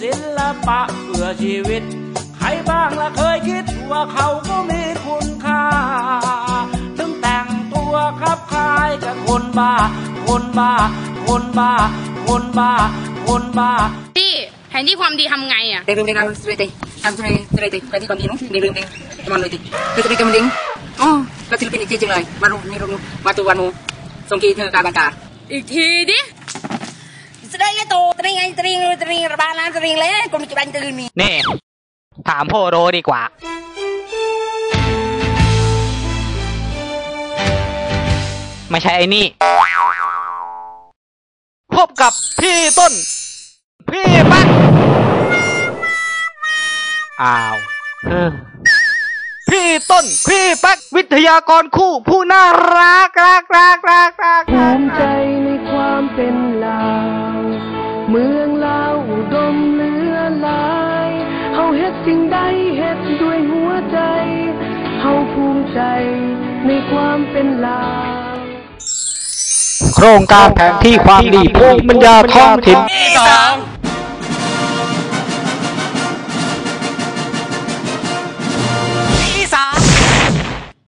อชีวิต ใครบ้างละเคยคิดว่าเขาก็มีคุณค่า ถึงแต่งตัวครับคล้ายกับคนบ้า คนบ้า คนบ้า คนบ้า คนบ้าพี่แผนที่ความดีทำไงอะ เรื่องเรื่องสุดเลยทำสุดเลยสุดเลยไปที่ความดีนู้นเรื่องเรื่องเรื่องมันเลยติไปที่ความดีอ๋อแล้วศิลปินจริงๆเลย มารูนี่รูมาตัววันมูส่งกีเธอการบังการอีกทีดิแสดงไงโตต ริงไงตริงตริงระบาดน้ำตริงเลยคนมีจุบันตื่นนี่นี่ถามโพโรดีกว่า ไม่ใช่ไอ้นี่ พบกับพี่ต้น พี่ปั๊กอ้าวเออพี่ต้น พี่ปั๊กวิทยากรคู่ ผู้น่ารักรักรักรักรักภูมิ มืองลาวอุดมเหลือหลายเฮาเฮ็ดสิ่งใดเฮ็ดด้วยหัวใจเฮาภูมิใจในความเป็นลาวโครงการแผนที่ความดีภูมิปัญญาท้องถิ่นที่สอง